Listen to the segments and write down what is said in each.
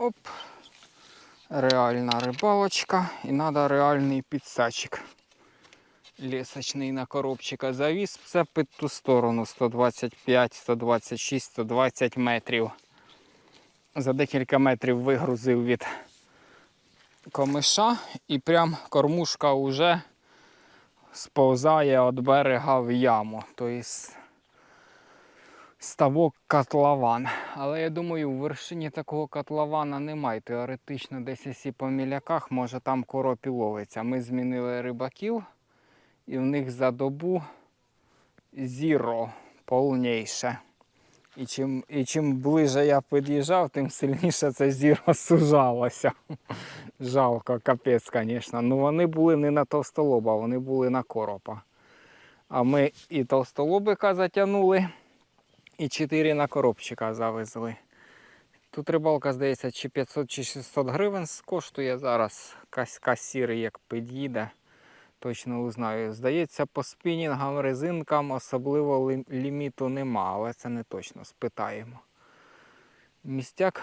Оп. Реальна рибалочка і треба реальний підсачик. Лісочний на коробчика завіз. Все під ту сторону 125, 126, 120 метрів. За декілька метрів вигрузив від комиша і прям кормушка вже сповзає від берега в яму. Тобто ставок котлован. Але я думаю, в вершині такого котлована немає. Теоретично десь якщо по міляках, може там короб і ловиться. Ми змінили рибаків і в них за добу зіро повніше. І чим, і чим ближе я під'їжджав, тим сильніше це зіро сужалося. Жалко, капець, звісно. Ну вони були не на товстолоба, вони були на коропа. А ми і товстолобика затягнули, і 4 на коробчика завезли. Тут рибалка, здається, чи 500 чи 600 гривень коштує зараз. Кас- Касір як під'їде. Точно узнаю. Здається, по спінінгам, резинкам особливо ліміту нема, але це не точно. Спитаємо. Містяк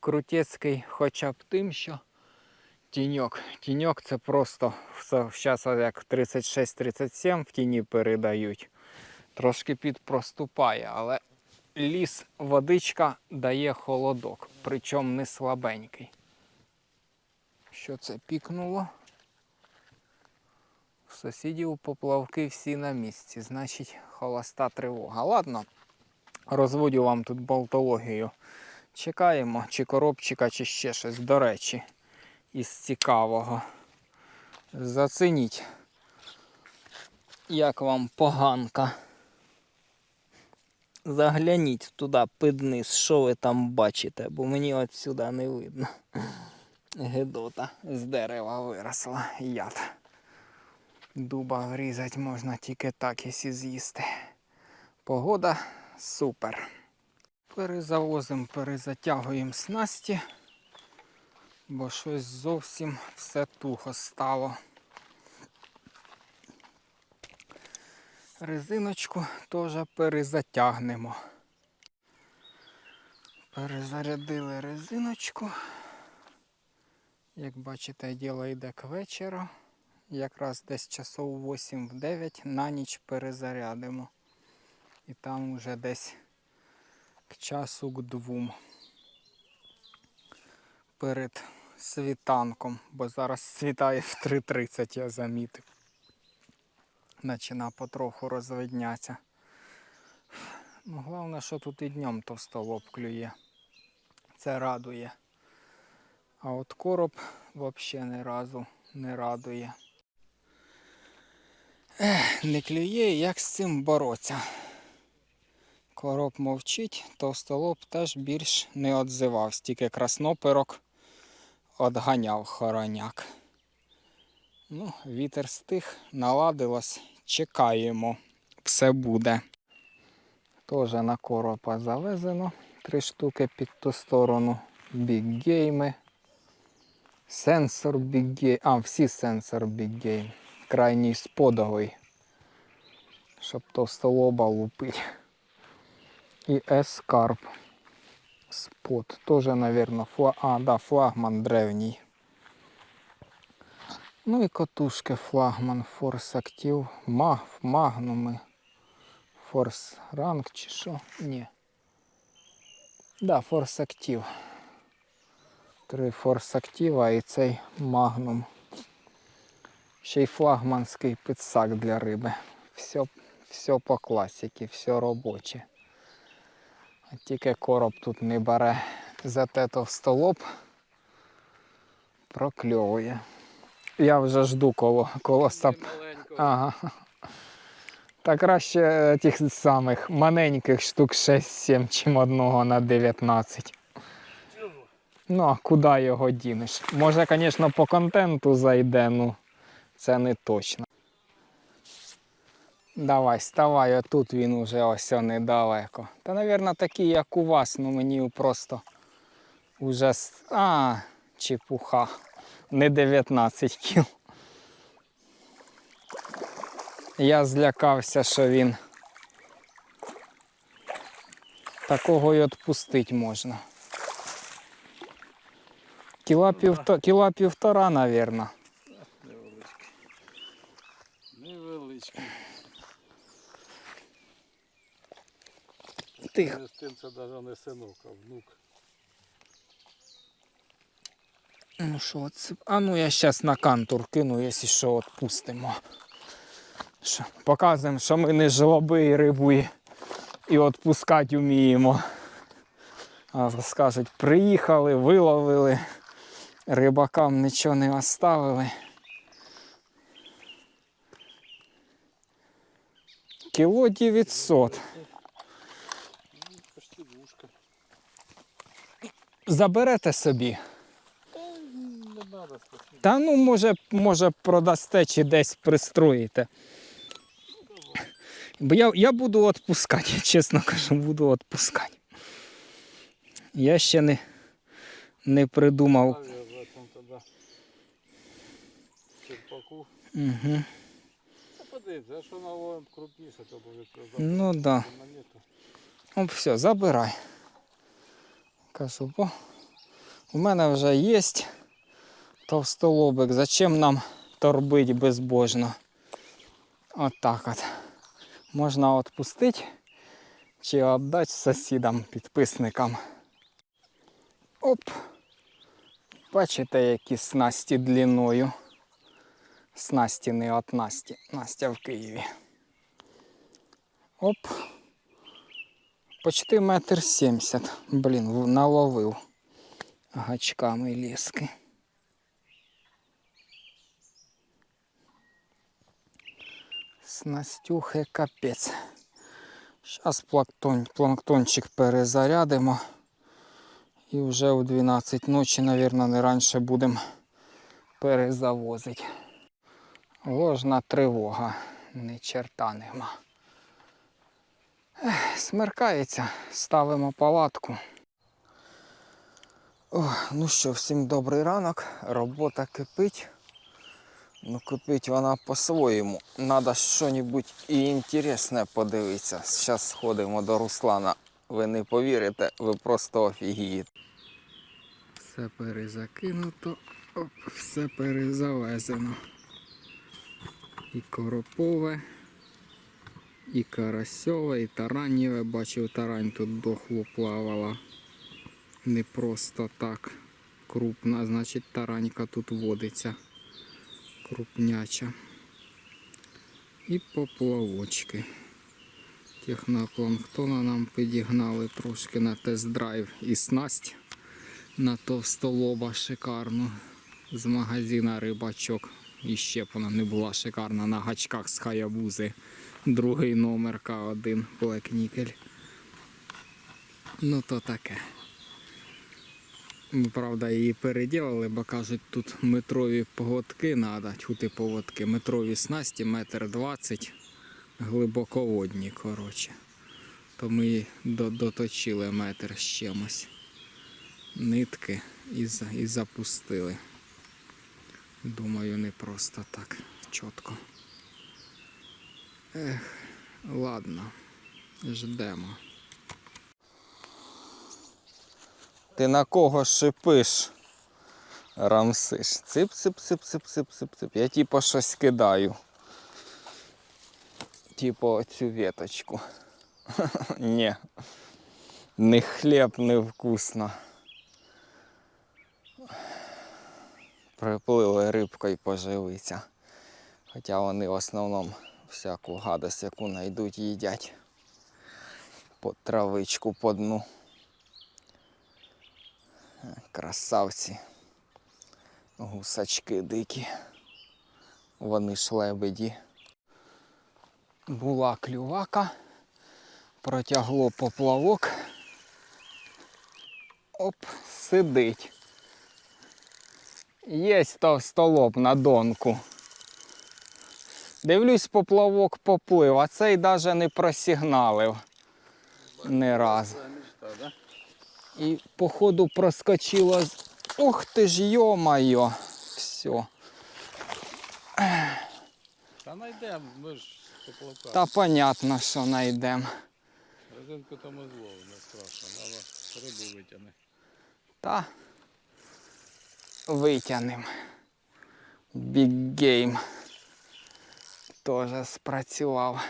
крутецький хоча б тим, що тіньок. Тіньок це просто зараз як 36-37 в тіні передають. Трошки підпроступає, але ліс, водичка дає холодок, причому не слабенький. Що це пікнуло? В сусідів поплавки всі на місці, значить холоста тривога. Ладно, розводю вам тут болтологію. Чекаємо, чи коробчика, чи ще щось. До речі, із цікавого. Зацініть, як вам поганка. Загляніть туди під низ, що ви там бачите, бо мені от сюди не видно. Гедота з дерева виросла яд. Дуба врізати можна тільки так, якщо з'їсти. Погода супер. Перезавозимо, перезатягуємо снасті, бо щось зовсім все тухо стало. Резиночку теж перезатягнемо. Перезарядили резиночку. Як бачите, діло йде к вечору. Якраз десь часов 8-9 на ніч перезарядимо. І там вже десь к часу к двом. Перед світанком, бо зараз світає в 3.30, я замітив. Почина потроху розвиднятися. Ну, головне, що тут і днем товстолоб клює. Це радує. А от короб взагалі ні разу не радує. Ех, не клює, як з цим боротися. Короб мовчить, товстолоб теж більш не відзивався, тільки красноперок одганяв хороняк. Ну, вітер стих, наладилось, чекаємо, все буде. Теж на коропа завезено. Три штуки під ту сторону. Біггейми. Сенсор біггейм. А, всі сенсор біггейм. Крайній сподовий. Щоб товстолоба лупить. І ескарп. Спот. Тоже, наверное, фла... а, да, флагман древній. Ну і катушки флагман Force Active. Маг, магнуми. Force Rank чи що? Ні. Да, Force Active. Три Force Active і цей Magnum. Ще й флагманський підсак для риби. Все, все по класіки, все робоче. А тільки короб тут не бере. Зате товстолоб прокльовує. Я вже жду коло, коло сап. Ага. Та краще е, тих самих маленьких штук 6-7, чим одного на 19. Ну, а куди його дінеш? Може, звісно, по контенту зайде, ну це не точно. Давай, ставай, отут він уже ось недалеко. Та, мабуть, такий, як у вас, ну мені просто уже. А, чепуха. Не 19 кіл. Я злякався, що він такого й відпустити можна. Кіла, півто, кіла півтора, навірно. Невеличкий. Невеличкий. Тихо. Це навіть не синок, а внук. Ну що, це... А ну я зараз на кантур кину, якщо що, відпустимо. Що, Показуємо, що ми не жлоби і рибу і, відпускати вміємо. А скажуть, приїхали, виловили, рибакам нічого не оставили. Кіло 900. Ну, Почти. Заберете собі. Та не треба спасибо. Та ну може, може продасте чи десь пристроїте. Бо я, я буду відпускати, чесно кажу, буду відпускати. Я ще не, не придумав. Черпаку. Угу. Подивіться, що наловим крупніше, то буде Ну так. Да. Ну, все, забирай. Кажу, бо у мене вже є товстолобик. Зачем нам торбить безбожно? Отак от. Можна відпустити чи віддати сусідам, підписникам. Оп. Бачите, які снасті длиною. Снасті не от Насті. Настя в Києві. Оп. Почти метр сімдесят. Блін, наловив гачками ліски. Снастюхи капець. Зараз планктон, планктончик перезарядимо. І вже о 12 ночі, мабуть, не раніше будемо перезавозити. Ложна тривога. Ні черта нема. Смеркається, ставимо палатку. О, ну що, всім добрий ранок. Робота кипить. Ну, кипить вона по-своєму. Надо щось інтересне подивитися. Зараз сходимо до Руслана. Ви не повірите, ви просто офігієте. Все перезакинуто, оп, все перезавезено. І коропове, і карасьове, і таранєве. Бачив, тарань тут дохло плавала. Не просто так. Крупна, значить таранька тут водиться. Крупняча. І поплавочки. Технопланктона нам підігнали трошки на тест-драйв і снасть на товстолоба шикарну. З магазина рибачок. І ще б вона не була шикарна на гачках з хаябузи. Другий номер К1 Black Nickel. Ну то таке. Ми, правда, її переділили, бо кажуть, тут метрові поводки треба, чути поводки, метрові снасті, метр двадцять, глибоководні, коротше. То ми її доточили метр з чимось. Нитки і, і запустили. Думаю, не просто так чітко. Ех, ладно, ждемо. Ти на кого шипиш? Рамсиш. Цип, цип, цип, цип, цип, цип, цип. Я типу щось кидаю. Типу оцю веточку. Ні. Не хліб, не вкусно. Приплили рибкою поживиться. Хоча вони в основному всяку гадость, яку знайдуть, їдять. По травичку по дну. Красавці. Гусачки дикі. Вони ж лебеді. Була клювака. Протягло поплавок. Оп, сидить. Єсть товстолоб на донку. Дивлюсь, поплавок поплив, а цей навіть не просигналив. Ні разу. І походу проскочило. з- Ух ти ж, йо-моє. Все. Та знайдемо, ми ж поплавка. Та понятно, що знайдемо. Резинку там і зловимо, не страшно. Треба рибу витягне. Та витягнемо. Big Game теж спрацював.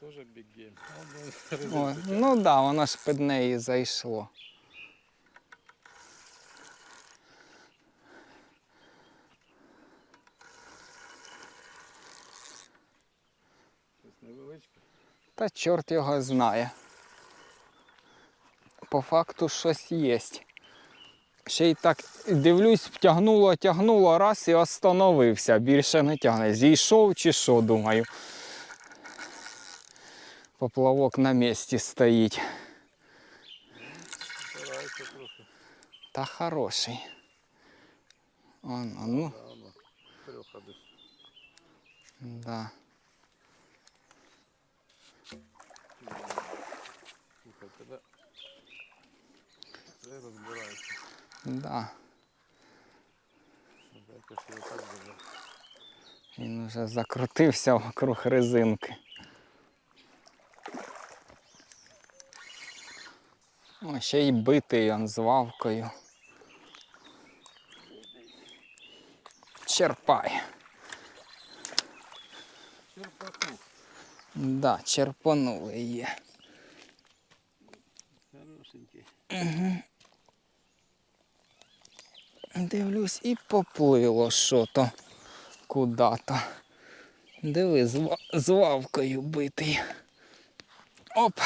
Тоже big game. О, ну так, да, воно ж під неї зайшло. Щось невеличке. Та чорт його знає. По факту щось є. Ще й так дивлюсь, тягнуло, тягнуло раз і остановився. Більше не тягне. Зійшов чи що, думаю. Поплавок на місці стоїть. Та хороший. Он, а ну, Да, воно. Трьоха десь. да. Слухайте, да? Це розбирається. Да. Він вже закрутився вокруг резинки. О, ще й битий он з вавкою. Черпай. Черпаку. Да, черпанули є. Хорошенький. Дивлюсь, і поплило що-то куди-то. Диви, з, вавкою битий. Оп.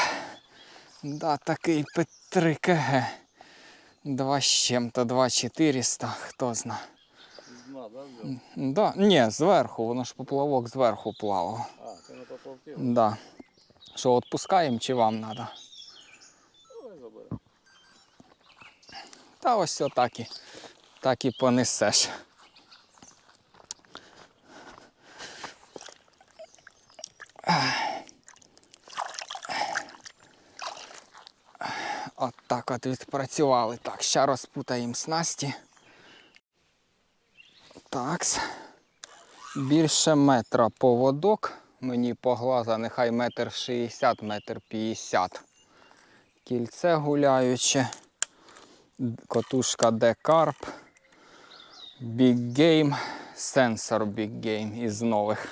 Да, такий П3 КГ. Два з чим-то, два 400, хто зна. З дна, да? Да, ні, зверху, воно ж поплавок зверху плавав. А, ти на поплавки? Да. Що, відпускаємо чи вам треба? Давай заберемо. Та ось отак і, так і понесеш. От так от відпрацювали. Так, ще розпутаємо снасті. Такс. Більше метра поводок. Мені по глаза нехай метр шістдесят, метр п'ятдесят. Кільце гуляюче. Котушка Декарп. Big Game, сенсор Big Game із нових.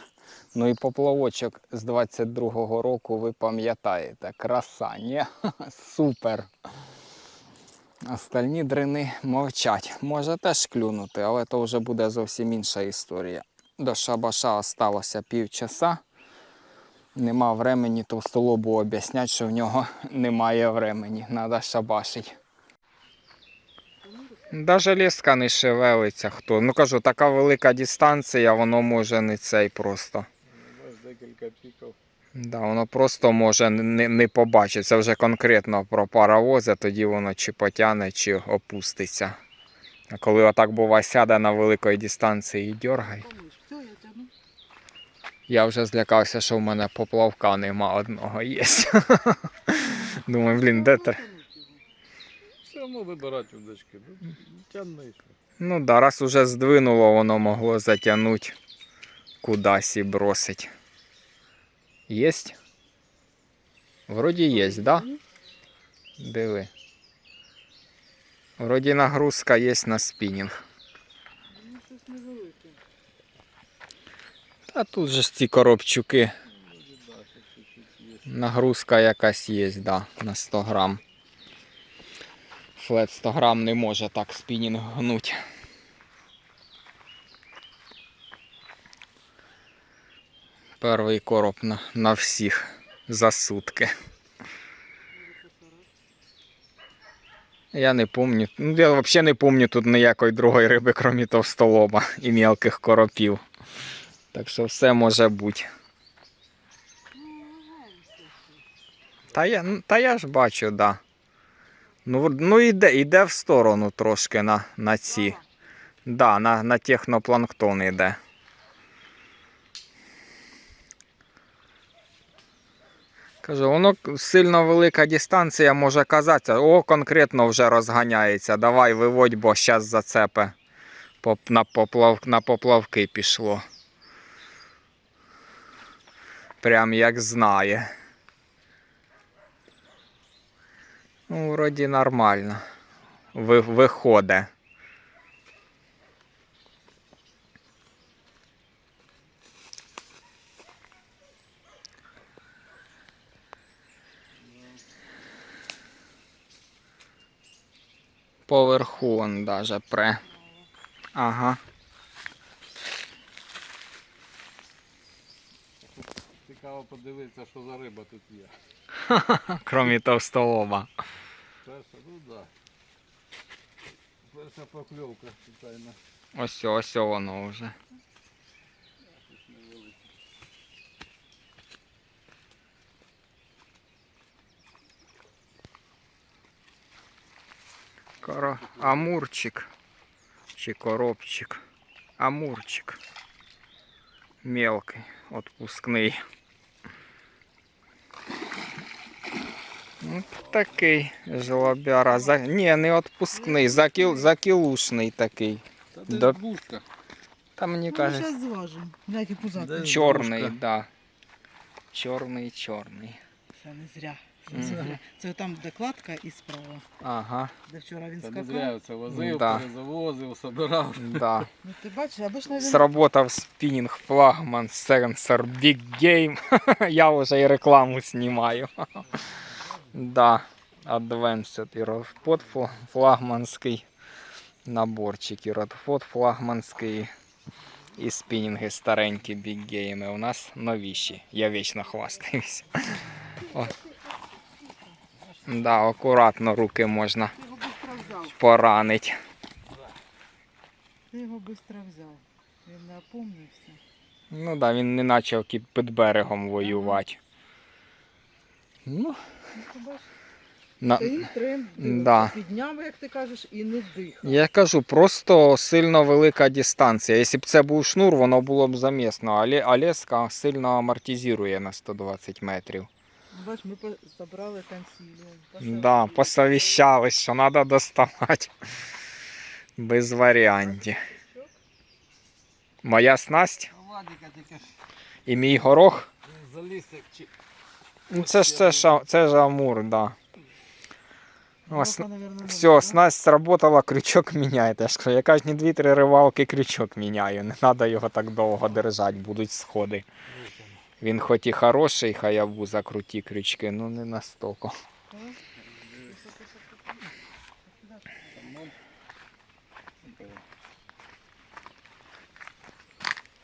Ну і поплавочок з 22-го року ви пам'ятаєте. Краса, ні? Супер. Остальні дрини мовчать. Може теж клюнути, але то вже буде зовсім інша історія. До шабаша осталося півчаса. Нема времені товстолобу об'яснять, що в нього немає времені. Треба шабашить. Даже ліска не шевелиться хто. Ну кажу, така велика дистанція, воно може не цей просто. Декілька піків. Да, воно просто може не, не побачити. Це вже конкретно про паровози, тоді воно чи потягне, чи опуститься. А коли отак бува сяде на великій дистанції і дергає. Я вже злякався, що в мене поплавка нема одного є. Думаю, блін, де те? Одно вибирати удочки. Ну, Тягни. що. Ну да, раз уже здвинуло, воно могло затягнути кудись і бросить. Єсть? Вроді є, да? Диви. Вроді нагрузка є на спінінг. Ну. Та тут же ж ці коробчуки. Нагрузка якась є, да, на 100 грам. Флет 100 грам не може так спінінг гнуть. Перший короб на, на всіх за сутки. Я не пам'ятаю. Ну, я взагалі не пам'ятаю тут ніякої другої риби, крім товстолоба і мілких коропів. Так що все може бути. Та я, та я ж бачу, да. Ну, ну іде, іде в сторону трошки на, на ці. Да, на, на технопланктон іде. Кажу, воно сильно велика дистанція може казатися. О, конкретно вже розганяється. Давай виводь, бо зараз зацепе. На, поплав, на поплавки пішло. Прям як знає. Ну, вроді нормально. Виходить. Поверху он даже пре. Ага. Цікаво подивитися, що за риба тут є. Кромі товстолоба. Перша, ну да. Перша покльовка, звичайно. Ось ось воно вже. Коро... Амурчик. Чи коробчик. Амурчик. Мелкий, отпускний. Ну, такий жлобяра. За... Ні, не отпускний, закіл... закілушний такий. Та Да. десь двушка. Та мені Ну, зараз зважимо. І Чорний, Дружка. да. Чорний, чорний. Це не зря. Це, не зря. Це там де кладка і справа, Ага, де вчора він Та не скакав. зря це возив, Да. перезавозив, собирав. да. Ну ти бачиш, аби ж навіть... Сработав спінінг флагман сенсор Big Game. Я вже і рекламу знімаю. Да. Advanced і флагманський наборчик. І флагманський. І спінінги старенькі Big Game. У нас новіші. Я вічно хвастаюсь. Да, акуратно руки можна Ти його швидко взяв. поранить. Ти його швидко взяв. Він не опомнився. Ну да, він не почав під берегом воювати. Ну, Ну, ти на... Да. підняв, як ти кажеш, і не дихав. Я кажу, просто сильно велика дистанція. Якщо б це був шнур, воно було б замісно, але а леска сильно амортизує на 120 метрів. Бач, ми забрали консиліум. Да, посовіщались, що треба доставати. Без варіантів. Моя снасть і мій горох. заліз як Це ж це, ж, це ж амур, да. Ось, Все, снасть сработала, крючок міняєте. Я кажу, не дві-три ривалки крючок міняю. Не треба його так довго держати, будуть сходи. Він хоч і хороший, хаябуза круті крючки, ну не настільки.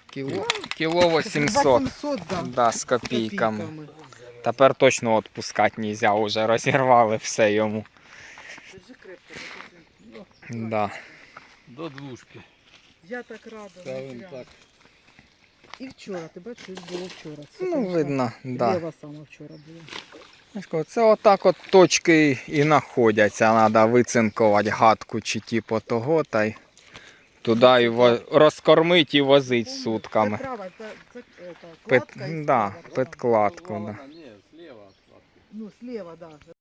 Кіло, кіло 800. 800, да. Да, з копійками. Тепер точно відпускати не можна, вже розірвали все йому. Держи крепко, покажи. Да. До двушки. Я так рада. Та ну, він так. І вчора, ти бачиш, щось було вчора. Це Ну, видно, да. Лєва саме вчора була. Це отак от точки і знаходяться. Треба вицинкувати гадку чи типу того, та й туди і во... розкормити і возити сутками. Це права, це, це, це кладка і да, підкладку. Да. Ну, слева, да.